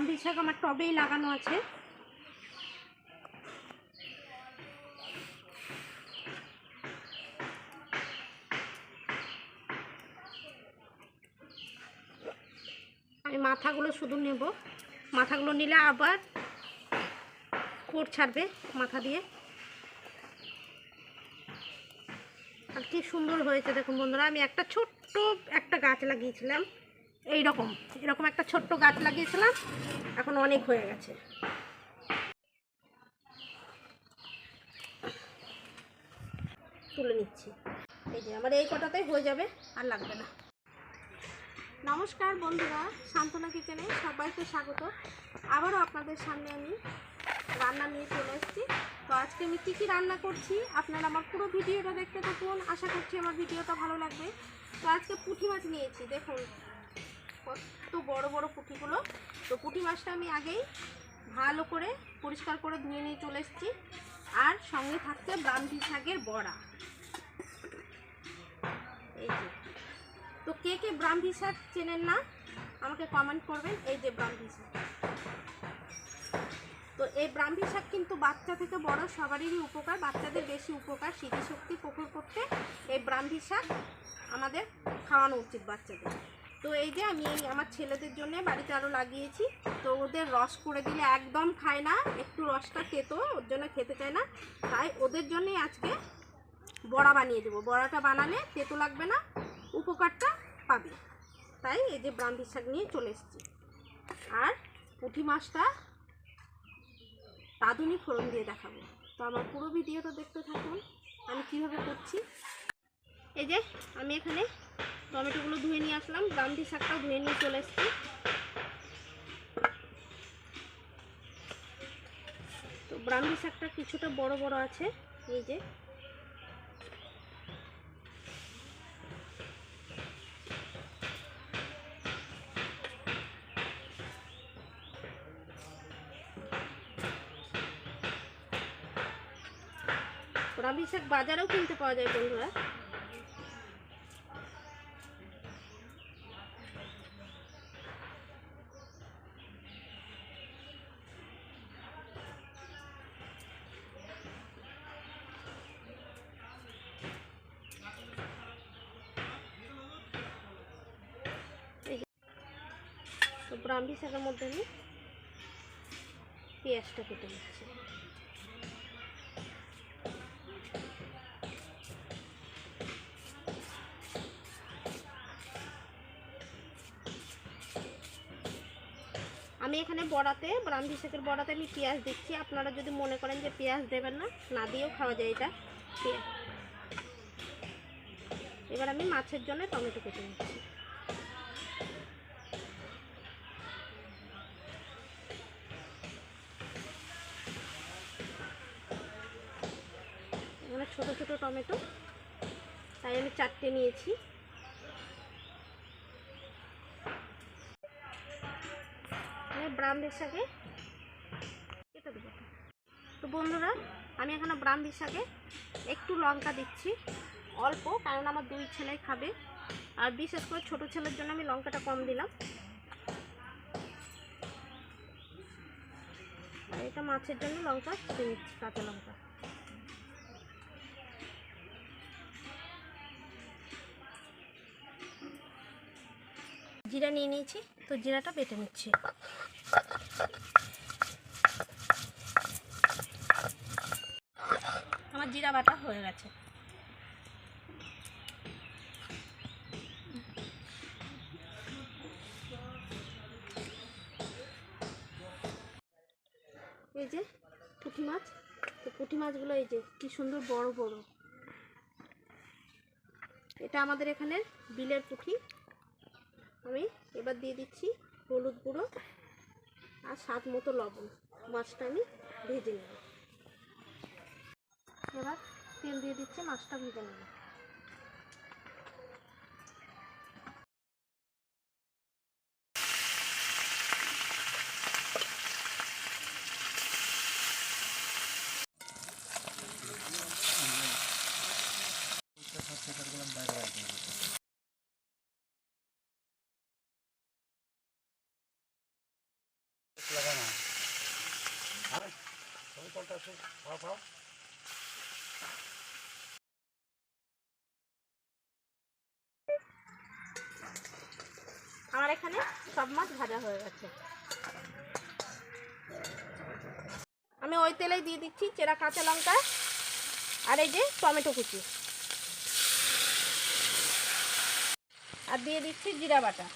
ব্রাহ্মী শাক আমার টবেই লাগানো আছে। আমি মাথাগুলো শুধু নেব। মাথাগুলো নিলে আবার কোট ছাড়বে মাথা দিয়ে। আর কি সুন্দর হয়েছে দেখুন বন্ধুরা, আমি একটা ছোট্ট একটা গাছ লাগিয়েছিলাম। এই রকম এরকম একটা ছোট্ট গাছ লাগিয়েছিলাম, এখন অনেক হয়ে গেছে। তুলে নিচ্ছি। এই যে আমার এই কটাতেই হয়ে যাবে, আর লাগবে না। নমস্কার বন্ধুরা সান্ত্বনা কিচেনে সবাইকে স্বাগত। আবারও আপনাদের সামনে আমি রান্না নিয়ে চলে এসেছি। তো আজকে আমি কী কী রান্না করছি, আপনারা আমার পুরো ভিডিওটা দেখতে থাকুন। আশা করছি আমার ভিডিওটা ভালো লাগবে। তো আজকে পুঁটি মাছ নিয়েছি, দেখুন। কত বড় বড় পুঁটিগুলো তো পুঁটি মাছটা আমি আগেই ভালো করে পরিষ্কার করে ধুয়ে নিয়ে চলে এসেছি। আর সঙ্গে থাকছে ব্রাহ্মী শাকের বড়া। এই যে। তো কে কে ব্রাহ্মী শাক চেনেন না, আমাকে কমেন্ট করবেন, এই যে ব্রাহ্মী শাক। তো এই ব্রাহ্মী শাক কিন্তু বাচ্চা থেকে বড়, সবারই উপকার, বাচ্চাদের বেশি উপকার, স্মৃতিশক্তি প্রখর করতে এই ব্রাহ্মী শাক আমাদের খাওয়ানো উচিত বাচ্চাদের। তো এই যে আমি আমার ছেলেদের জন্য বাড়িতে আরও লাগিয়েছি। তো ওদের রস করে দিলে একদম খায় না, একটু রসটা খেতো, ওর জন্য খেতে চায় না। তাই ওদের জন্যই আজকে বড়া বানিয়ে দেবো। বড়াটা বানালে তেতো লাগবে না, উপকারটা পাবে। তাই এই যে ব্রাহ্মী শাক নিয়ে চলে এসেছি। আর পুঁটি মাছটা রাঁধুনি ফোড়ন দিয়ে দেখাবো। তো আমার পুরো ভিডিওটা দেখতে থাকুন। আমি কীভাবে করছি? এই যে আমি এখানে টমেটোগুলো ধুয়ে নিয়ে আসলাম ব্রাহ্মী শাকটাও ধুয়ে নিয়ে চলে এসেছি। তো ব্রাহ্মী শাকটা কিছুটা বড় বড় আছে, এই যে। ব্রাহ্মী শাক বাজারেও কিনতে পাওয়া যায় বন্ধুরা। ব্রাহ্মী শাকের মধ্যে আমি পেঁয়াজটা কেটে নিচ্ছি। আমি এখানে বড়াতে ব্রাহ্মী শাকের বড়াতে আমি পেঁয়াজ দিচ্ছি। আপনারা যদি মনে করেন যে পেঁয়াজ দেবেন না না দিয়েও খাওয়া যায় এটা। এবার আমি মাছের জন্য টমেটো কেটে নিচ্ছি এখানে ছোটো ছোটো টমেটো তাই আমি চারটে নিয়েছি। শাকে কেটে দেবো। তো বন্ধুরা, আমি এখানে ব্রাহ্মীর শাকে একটু লঙ্কা দিচ্ছি, অল্প, কারণ আমার দুই ছেলে খাবে। আর বিশেষ করে ছোট ছেলের জন্য আমি লঙ্কাটা কম দিলাম। এটা মাছের জন্য লঙ্কা দিয়ে নিচ্ছি কাঁচা লঙ্কা। জিরা নিয়ে নিয়েছি, তো জিরাটা বেটে নিচ্ছি। আমার জিরা বাটা হয়ে গেছে। এই যে পুঁটি মাছ, তো পুঁটি মাছগুলো এই যে কি সুন্দর বড় বড়। এটা আমাদের এখানে বিলের পুঁটি। আমি এবার দিয়ে দিচ্ছি হলুদ গুঁড়ো আর স্বাদ মতো লবণ। মাছটা আমি ভেজে নেব। এবার তেল দিয়ে দিচ্ছি মাছটা ভেজে নেব। আমার এখানে সব মাছ ভাজা হয়ে গেছে। আমি ওই তেলেই দিয়ে দিচ্ছি চেরা কাঁচা লঙ্কা আর এই যে টমেটো কুচি। আর দিয়ে দিচ্ছি জিরা বাটা।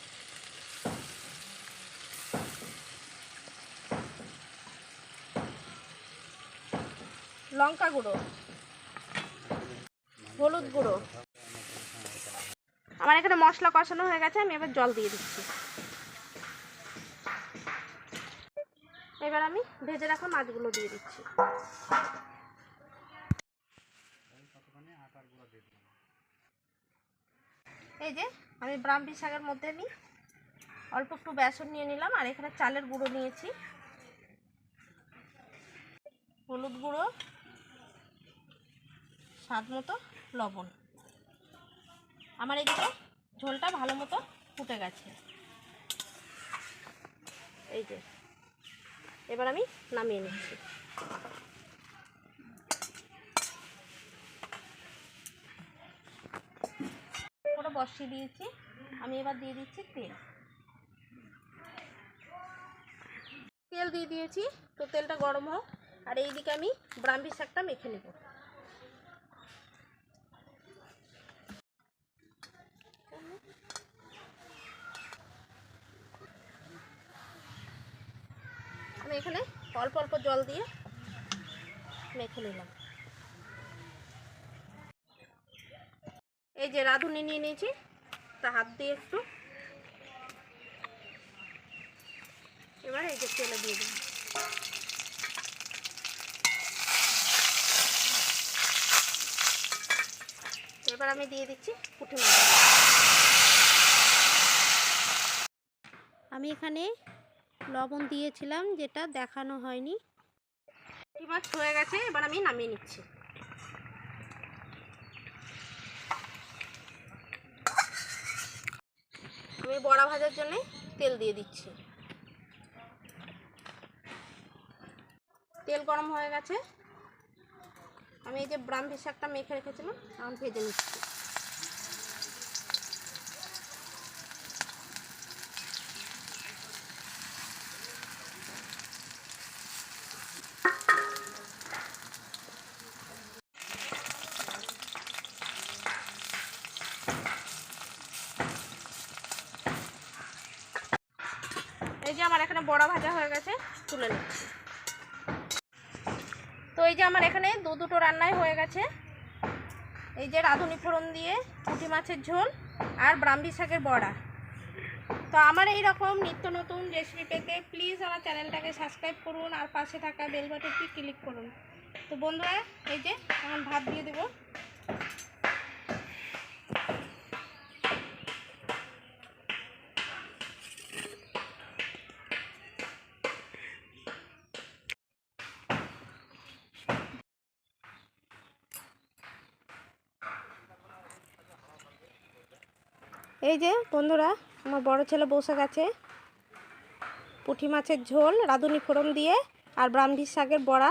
লঙ্কা গুঁড়ো। হলুদ গুঁড়ো। আমার এখানে মশলা কষানো হয়ে গেছে, আমি এবার জল দিয়ে দিচ্ছি। এবার আমি ভেজে রাখা মাছগুলো দিয়ে দিচ্ছি। এই যে, আমি ব্রাহ্মী শাকের মধ্যে আমি অল্প একটু বেসন নিয়ে নিলাম, আর এখানে চালের গুঁড়ো নিয়েছি। হলুদ গুঁড়ো স্বাদ মতো লবণ। আমার এদিকে ঝোলটা ভালো মতো ফুটে গেছে। এই যে, এবার আমি নামিয়ে নিচ্ছি। পুরো বসিয়ে দিয়েছি। আমি এবার দিয়ে দিচ্ছি তেল। তেল দিয়ে দিয়েছি। তো তেলটা গরম হোক। আর এইদিকে আমি ব্রাহ্মী শাকটা মেখে নেব। এখানে অল্প অল্প জল দিয়ে মেখে নিলাম। এই যে রাঁধুনি নিয়ে নিয়েছি, তা হাত দিয়ে একটু। এবার এই যে তেলে দিয়ে দিলাম। এবার আমি দিয়ে দিচ্ছি পুঁটি আমি এখানে লবণ দিয়েছিলাম, যেটা দেখানো হয়নি। মাছ হয়ে গেছে, এবার আমি নামিয়ে নিচ্ছি। আমি বড়া ভাজার জন্য তেল দিয়ে দিচ্ছি। তেল গরম হয়ে গেছে। আমি এই যে ব্রাহ্মী শাকটা মেখে রেখেছিলাম, এখন ভেজে নিচ্ছি। আমার এখানে বড়া ভাজা হয়ে গেছে, তুলে তো এই যে আমার এখানে দু দুটো রান্নাই হয়ে গেছে। এই যে রাঁধুনি ফোড়ন দিয়ে পুঁটি মাছের ঝোল আর ব্রাহ্মী শাকের বড়া। তো আমার এই রকম নিত্য নতুন রেসিপি পেতে প্লিজ আমার চ্যানেলটাকে সাবস্ক্রাইব করুন আর পাশে থাকা বেল বাটনটি ক্লিক করুন। তো বন্ধুরা, এই যে এখন ভাত দিয়ে দেবো। এই যে, বন্ধুরা, আমার বড় ছেলে বসে গেছে। পুঁটি মাছের ঝোল, রাঁধুনি ফোড়ন দিয়ে, আর ব্রাহ্মী শাকের বড়া।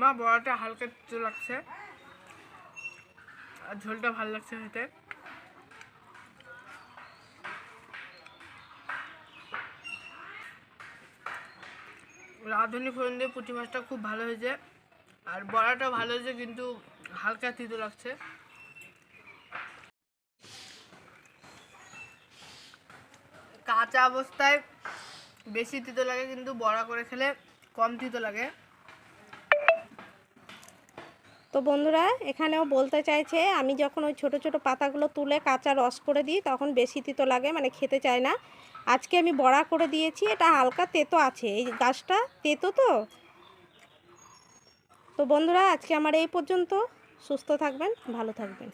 মা, বড়াটা হালকা লাগছে। আর ঝোলটা ভালো লাগছে খেতে। রাঁধুনি ফোড়ন দিয়ে পুঁটি মাছটা খুব ভালো হয়েছে। আর বড়াটা ভালো হয়েছে, কিন্তু হালকা তিতো লাগছে। কাঁচা অবস্থায় বেশি তিতো লাগে, কিন্তু বড়া করে খেলে কম তিতো লাগে। তো বন্ধুরা, এখানেও বলতে চাইছে, আমি যখন ওই ছোট ছোট পাতাগুলো তুলে কাঁচা রস করে দিই, তখন বেশি তিতো লাগে মানে খেতে চায় না। আজকে আমি বড়া করে দিয়েছি, এটা হালকা তেতো আছে। এই গাছটা তেতো তো? তো বন্ধুরা, আজকে আমার এই পর্যন্ত। সুস্থ থাকবেন, ভালো থাকবেন।